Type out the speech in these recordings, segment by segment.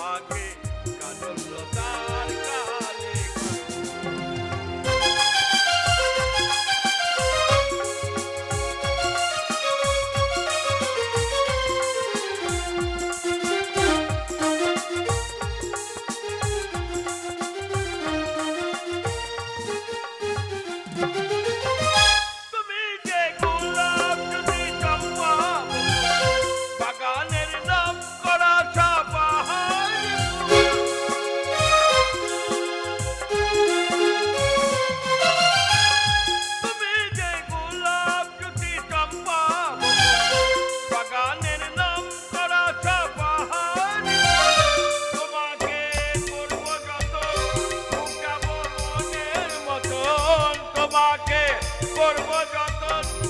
Okay. করব যতন।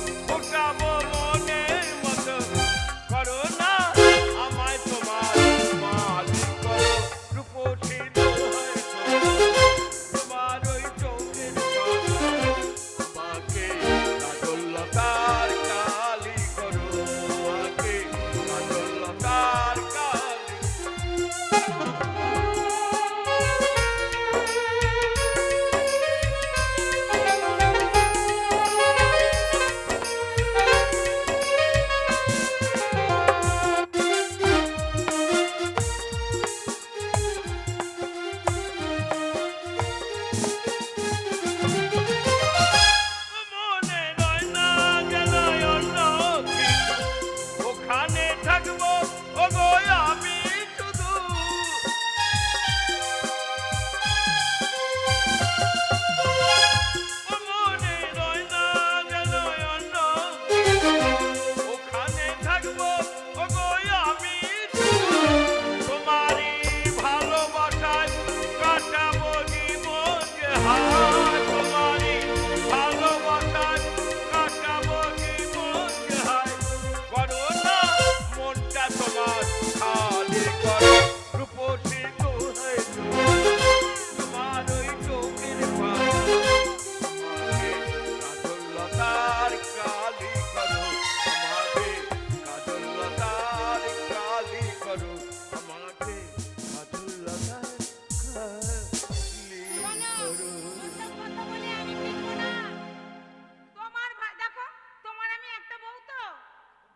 একটা বউ তো?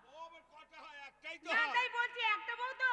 বউ আবার কটা হয়? একটাই তো হ্যাঁ, একটাই বলছি একটা বউ তো